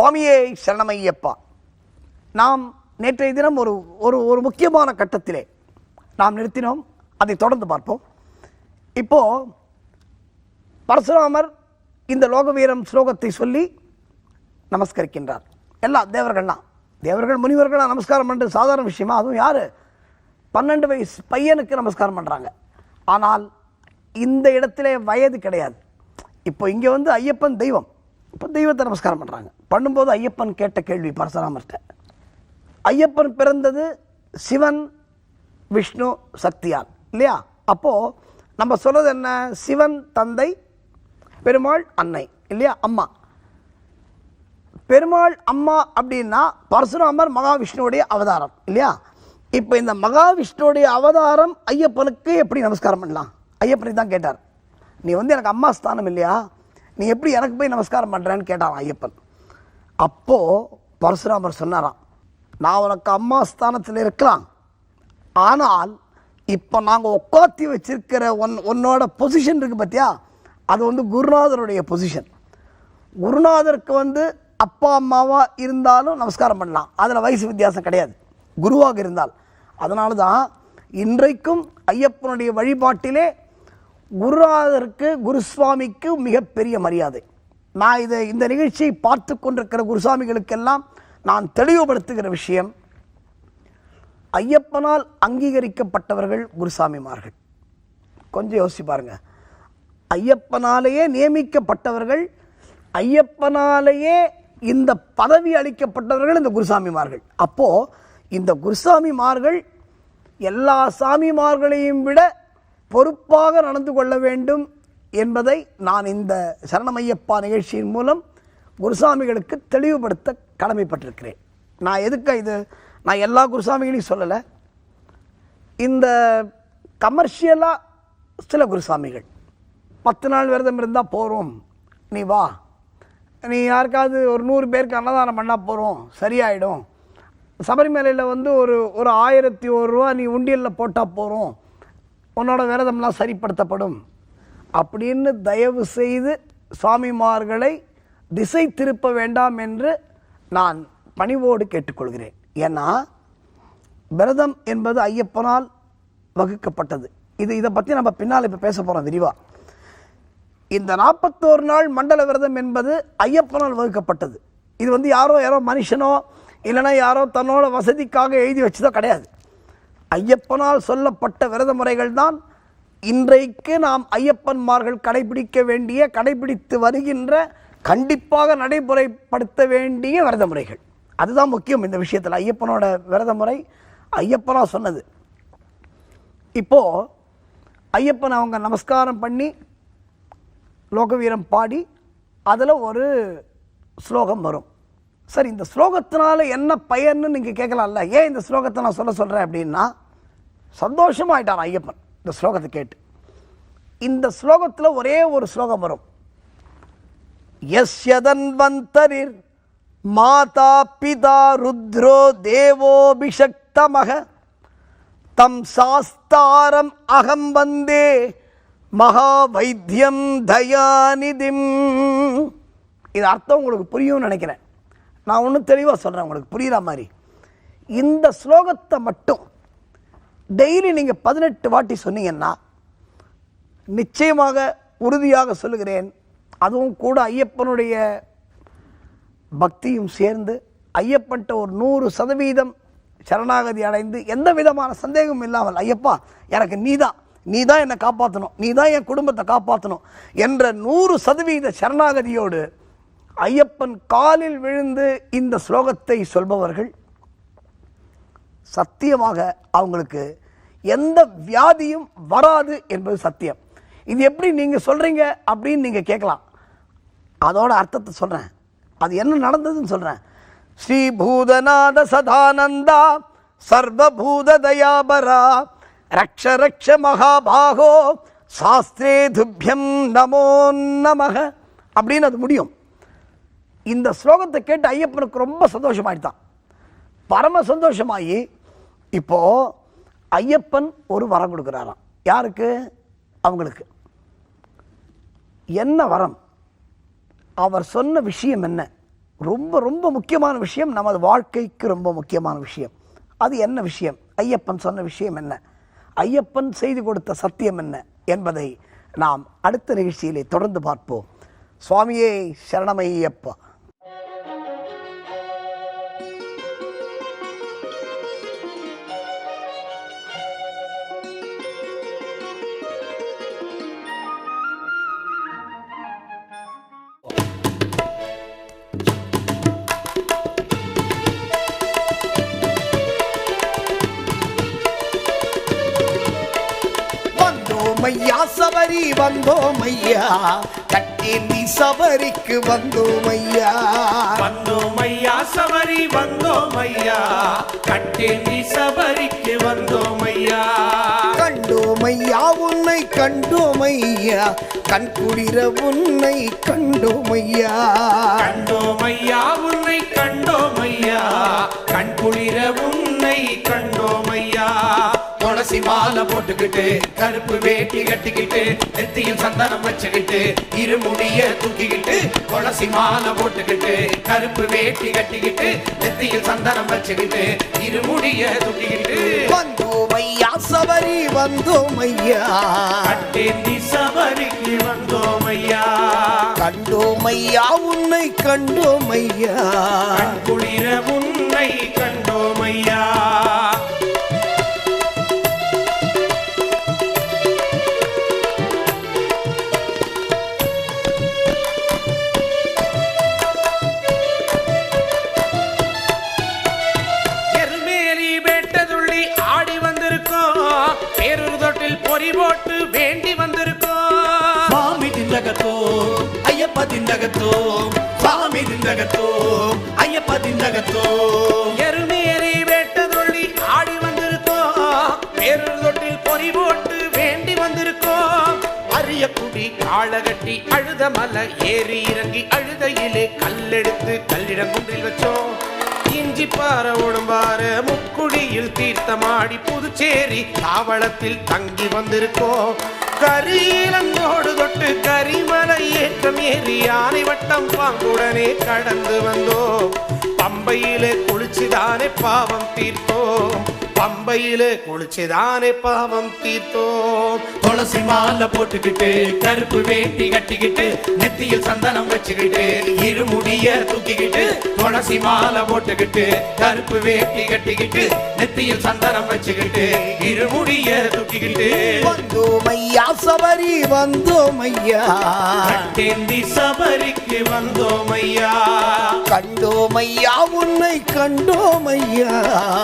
சுவாமியே சரணமையப்பா. நாம் நேற்றைய தினம் ஒரு ஒரு ஒரு முக்கியமான கட்டத்திலே நாம் நிறுத்தினோம். அதை தொடர்ந்து பார்ப்போம். இப்போது பரசுராமர் இந்த லோகவீரம் ஸ்லோகத்தை சொல்லி நமஸ்கரிக்கின்றார். எல்லா தேவர்கள்லாம் தேவர்கள் முனிவர்களாக நமஸ்காரம் பண்ணுறது சாதாரண விஷயமா? அதுவும் யார்? பன்னெண்டு வயசு பையனுக்கு நமஸ்காரம் பண்ணுறாங்க ஆனால் இந்த இடத்திலே வயது கிடையாது. இப்போ இங்கே வந்து ஐயப்பன் தெய்வம். இப்போ தெய்வத்தை நமஸ்காரம் பண்ணுறாங்க பண்ணும்போது ஐயப்பன் கேட்ட கேள்வி பரசுராமர்கிட்ட. ஐயப்பன் பிறந்தது சிவன் விஷ்ணு சக்தியால். இல்லையா? அப்போது நம்ம சொல்கிறது என்ன? சிவன் தந்தை பெருமாள் அன்னை. இல்லையா? அம்மா. பெருமாள் அம்மா அப்படின்னா பரசுராமர் மகாவிஷ்ணுவுடைய அவதாரம். இல்லையா? இப்போ இந்த மகாவிஷ்ணுடைய அவதாரம் ஐயப்பனுக்கு எப்படி நமஸ்காரம் பண்ணலாம்? ஐயப்பனை தான் கேட்டார். நீ வந்து எனக்கு அம்மா ஸ்தானம் இல்லையா? நீ எப்படி எனக்கு போய் நமஸ்காரம் பண்ணுறேன்னு கேட்டான் ஐயப்பன். அப்போது பரசுராமர் சொன்னாராம் நான் உனக்கு அம்மா ஸ்தானத்தில் இருக்கலாம் ஆனால் இப்போ நாங்கள் உட்காத்தி வச்சிருக்கிற ஒன் உன்னோட பொசிஷன் இருக்குது பார்த்தியா அது வந்து குருநாதருடைய பொசிஷன் குருநாதருக்கு வந்து அப்பா அம்மாவாக இருந்தாலும் நமஸ்காரம் பண்ணலாம். அதில் வயசு வித்தியாசம் கிடையாது. குருவாக இருந்தால். அதனால தான் இன்றைக்கும் ஐயப்பனுடைய வழிபாட்டிலே குருநாதருக்கு குருசுவாமிக்கு மிகப்பெரிய மரியாதை. நான் இதை இந்த நிகழ்ச்சியை பார்த்து கொண்டிருக்கிற குருசாமிகளுக்கெல்லாம் நான் தெளிவுபடுத்துகிற விஷயம் ஐயப்பனால் அங்கீகரிக்கப்பட்டவர்கள் குருசாமிமார்கள். கொஞ்சம் யோசிச்சு பாருங்க. ஐயப்பனாலேயே நியமிக்கப்பட்டவர்கள் ஐயப்பனாலேயே இந்த பதவி அளிக்கப்பட்டவர்கள் இந்த குருசாமிமார்கள். அப்போது இந்த குருசாமிமார்கள் எல்லா சாமிமார்களையும் விட பொறுப்பாக நடந்து கொள்ள வேண்டும் என்பதை நான் இந்த சரணமையப்பா நிகழ்ச்சியின் மூலம் குருசாமிகளுக்கு தெளிவுபடுத்த கடமைப்பட்டிருக்கிறேன். நான் எதுக்கு இது? நான் எல்லா குருசாமிகளையும் சொல்லலை. இந்த கமர்ஷியலாக சில குருசாமிகள். பத்து நாள் விரதம் இருந்தால் போகிறோம் நீ வா. நீ யாருக்காவது ஒரு நூறு பேருக்கு அன்னதானம் பண்ணால் போகிறோம் சரியாயிடும். சபரிமலையில் வந்து ஒரு ஒரு ஆயிரத்தி ஒரு ரூபா நீ உண்டியலில் போட்டால் போகிறோம் உன்னோட விரதம்லாம் சரிப்படுத்தப்படும். அப்படின்னு தயவு செய்து சுவாமிமார்களை திசை திருப்ப வேண்டாம் என்று நான் பணிவோடு கேட்டுக்கொள்கிறேன். ஏன்னா விரதம் என்பது ஐயப்பனால் வகுக்கப்பட்டது. இது இதை பற்றி நம்ம பின்னால் இப்போ பேச போகிறோம் விரிவாக இந்த நாற்பத்தோரு நாள் மண்டல விரதம் என்பது ஐயப்பனால் வகுக்கப்பட்டது. இது வந்து யாரோ யாரோ மனுஷனோ இல்லைன்னா யாரோ தன்னோட வசதிக்காக எழுதி வச்சதோ கிடையாது. ஐயப்பனால் சொல்லப்பட்ட விரத முறைகள் தான் இன்றைக்கு நாம் ஐயப்பன்மார்கள் கடைபிடிக்க வேண்டிய கடைபிடித்து வருகின்ற கண்டிப்பாக நடைமுறைப்படுத்த வேண்டிய விரத முறைகள் அதுதான் முக்கியம் இந்த விஷயத்தில் ஐயப்பனோட விரத முறை ஐயப்பனா சொன்னது. இப்போ ஐயப்பன் அவங்க நமஸ்காரம் பண்ணி லோகவீரம் பாடி அதில் ஒரு ஸ்லோகம் வரும். சரி இந்த ஸ்லோகத்தினால என்ன பயன்னு நீங்கள் கேட்கலாம்ல ஏன் இந்த ஸ்லோகத்தை நான் சொல்ல சொல்கிறேன் அப்படின்னா சந்தோஷமாயிட்டான் ஐயப்பன் இந்த ஸ்லோகத்தை கேட்டு. இந்த ஸ்லோகத்தில் ஒரே ஒரு ஸ்லோகம் வரும். எஸ்யதன்வந்தரிர் மாதா பிதா ருத்ரோ தேவோபிஷக்தமக தம் சாஸ்தாரம் அகம் வந்தே மகாவைத்தியம் தயாநிதிம். இது அர்த்தம் உங்களுக்கு புரியும்னு நினைக்கிறேன். நான் ஒன்றும் தெளிவாக சொல்கிறேன் உங்களுக்கு. புரிகிற மாதிரி? இந்த ஸ்லோகத்தை மட்டும் டெய்லி நீங்கள் பதினெட்டு வாட்டி சொன்னீங்கன்னா நிச்சயமாக உறுதியாக சொல்லுகிறேன். அதுவும் கூட ஐயப்பனுடைய பக்தியும் சேர்ந்து ஐயப்பன்ட்ட ஒரு நூறு சதவீதம் சரணாகதி அடைந்து எந்த விதமான சந்தேகமும் இல்லாமல் ஐயப்பா எனக்கு நீ தான் நீ தான் என்னை காப்பாற்றணும் நீ தான் என் குடும்பத்தை காப்பாற்றணும் என்ற நூறு சதவீத சரணாகதியோடு ஐயப்பன் காலில் விழுந்து இந்த ஸ்லோகத்தை சொல்பவர்கள் சத்தியமாக அவங்களுக்கு எந்த வியாதியும் வராது என்பது சத்தியம். இது எப்படி நீங்கள் சொல்கிறீங்க அப்படின்னு நீங்கள் கேட்கலாம். அதோட அர்த்தத்தை சொல்கிறேன் அது என்ன நடந்ததுன்னு சொல்கிறேன் ஸ்ரீ பூதநாத சதானந்தா சர்வபூத தயாபரா ரக்ஷ ரக்ஷ மகாபாகோ சாஸ்திரே துப்பியம் நமோ நமக அப்படின்னு அது முடியும். இந்த ஸ்லோகத்தை கேட்டு ஐயப்பனுக்கு ரொம்ப சந்தோஷமாயிட்டான். பரம சந்தோஷமாயி இப்போ ஐயப்பன் ஒரு வரம் கொடுக்குறாராம். யாருக்கு? அவங்களுக்கு. என்ன வரம்? அவர் சொன்ன விஷயம் என்ன? ரொம்ப ரொம்ப முக்கியமான விஷயம் நமது வாழ்க்கைக்கு ரொம்ப முக்கியமான விஷயம். அது என்ன விஷயம்? ஐயப்பன் சொன்ன விஷயம் என்ன? ஐயப்பன் செய்து கொடுத்த சத்தியம் என்ன? என்பதை நாம் அடுத்த நிகழ்ச்சியிலே தொடர்ந்து பார்ப்போம். சுவாமியே சரணமையப்பா. வந்தோம் ஐயா சபரி வந்தோம் ஐயா கட்டேந்தி சபரிக்கு வந்தோம் ஐயா வந்தோம் ஐயா சபரி வந்தோம் ஐயா கட்டேந்தி சபரிக்கு உன்னை கண்டோம் ஐயா கண்குளிர உன்னை கண்டோம் ஐயா கண்டோம் ஐயா உன்னை கண்டோம் ஐயா கண் குளிர உன்னை கண்டோம் ஐயா துளசி மாலை போட்டுக்கிட்டு கருப்பு வேட்டி கட்டிக்கிட்டு நெத்தியில் சந்தனம் வச்சுக்கிட்டு இருமுடிய தூக்கிக்கிட்டு துளசி மாலை போட்டுக்கிட்டு கருப்பு வேட்டி கட்டிக்கிட்டு நெத்தியில் சந்தனம் வச்சுக்கிட்டு இருமுடிய தூக்கிக்கிட்டு. சபரி வந்தோம் ஐயா கட்டேந்தி சபரிக்கு வந்தோம் ஐயா கண்டோம் ஐயா உன்னை கண்டோம் ஐயா கண் குளிர உன்னை கண்டோம் பொறி போட்டு வேண்டி வந்திருக்கோம். சுவாமி திண்டகத்தோ ஐயப்ப திண்டகத்தோ சுவாமி திண்டகத்தோ ஐயப்ப திண்டகத்தோ எருமேலி வேட்டதுள்ளி ஆடி வந்திருக்கோம். பேரூர் தொட்டில் பொறி போட்டு வேண்டி வந்திருக்கோம். அரிய குடி காளகட்டி அழுத மலை ஏறி இறங்கி அழுதையிலே கல்லெடுத்து கல்லிடங்குன்றில் வச்சோம். இஞ்சி பாற உடம்பாறு முக்குடியில் தீர்த்தமாடி புதுச்சேரி தாவளத்தில் தங்கி வந்திருக்கோம் கரியலங்கோடு தொட்டு கரிமலை ஏற்றம் ஏறி யானை வட்டம் பாங்குடனே கடந்து வந்தோம் பம்பையிலே குளிச்சுதானே பாவம் தீர்த்தோம். பம்பையிலே குளிச்சுதானே பாவம் தீர்த்தோம். துளசி மாலை போட்டுக்கிட்டு கருப்பு வேட்டி கட்டிக்கிட்டு நெத்தியில் சந்தனம் வச்சுக்கிட்டு இருமுடிய தூக்கிக்கிட்டு துளசி மாலை போட்டுக்கிட்டு கருப்பு வேட்டி கட்டிக்கிட்டு நெத்தியில் சந்தனம் வச்சுக்கிட்டு இருமுடிய தூக்கிக்கிட்டு. வந்தோம் ஐயா சபரி வந்தோம் ஐயா கட்டேந்தி சபரிக்கு வந்தோம் ஐயா கண்டோம் ஐயா உன்னை கண்டோம் ஐயா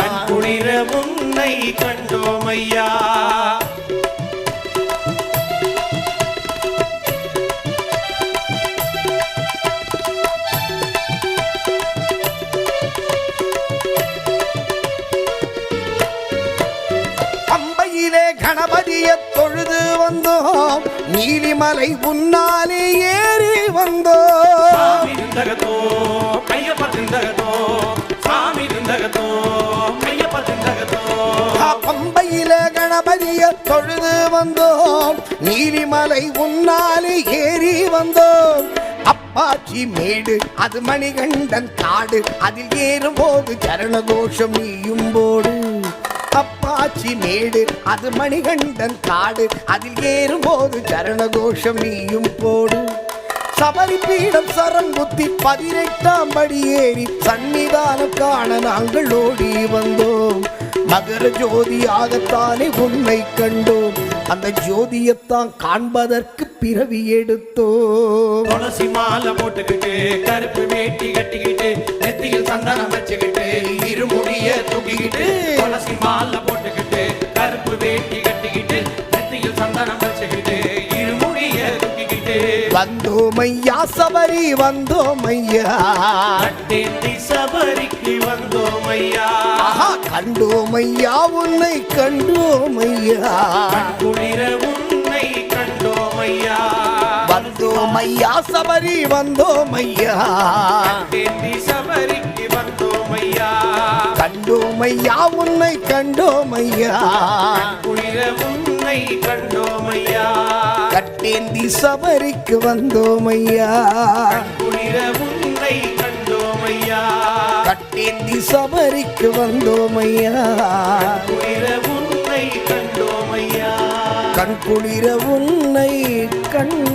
கண் குளிர உன்னை கண்டோம் நீலிமலை உன்னாலே ஏறி திந்தகத்தோ பம்பையில கணபதிய தொழுது வந்தோம். நீலிமலை உன்னாலே ஏறி வந்தோம். அப்பாச்சி மேடு அது மணிகண்டன் காடு. அதில் ஏறும்போது சரணகோஷம் நீயும் போடு. அப்பாச்சி மேடு. அது மணிகண்டன் காடு. அதில் ஏறும்போது சரணகோஷம் நீயும் போடு. சபரி பீடம் சரம் புத்தி பதினெட்டாம் படி ஏறி சன்னிதானம் காண நாங்கள் ஓடி வந்தோம். மகர ஜோதியாகத்தானே உண்மை கண்டோம். அந்த ஜோதியத்தான் காண்பதற்கு பிறவி எடுத்தோம் துளசி மாலை போட்டுக்கிட்டு கருப்பு வேட்டி கட்டிக்கிட்டு நெத்தியில் சந்தனம் வச்சுக்கிட்டு இருமுடிய தூக்கிக்கிட்டு துளசி மாலை போட்டுக்கிட்டு கருப்பு வேட்டி கட்டிக்கிட்டு நெத்தியில் சந்தனம் வச்சுக்கிட்டு இருமுடிய தூக்கிக்கிட்டு. வந்தோம் ஐயா சபரி வந்தோம் ஐயா கட்டேந்தி சபரிக்கு வந்தோம் ஐயா ஆஹா கண்டோம் ஐயா உன்னை கண்டோம் ஐயா கண் குளிர உன்னை கண்டோம் ஐயா. வந்தோம் ஐயா சபரி வந்தோம் ஐயா கட்டேந்தி சபரிக்கு வந்தோம் ஐயா கண்டோம் ஐயா உன்னை கண்டோம் ஐயா குளிர உன்னை கண்டோம் ஐயா கட்டேந்தி சபரிக்கு வந்தோம் ஐயா குளிர உன்னை கண்டோம் ஐயா கட்டேந்தி சபரிக்கு வந்தோம் ஐயா உயிர உன்னை கண்டோம் கண் குளிர உன்னை கண்டோமையா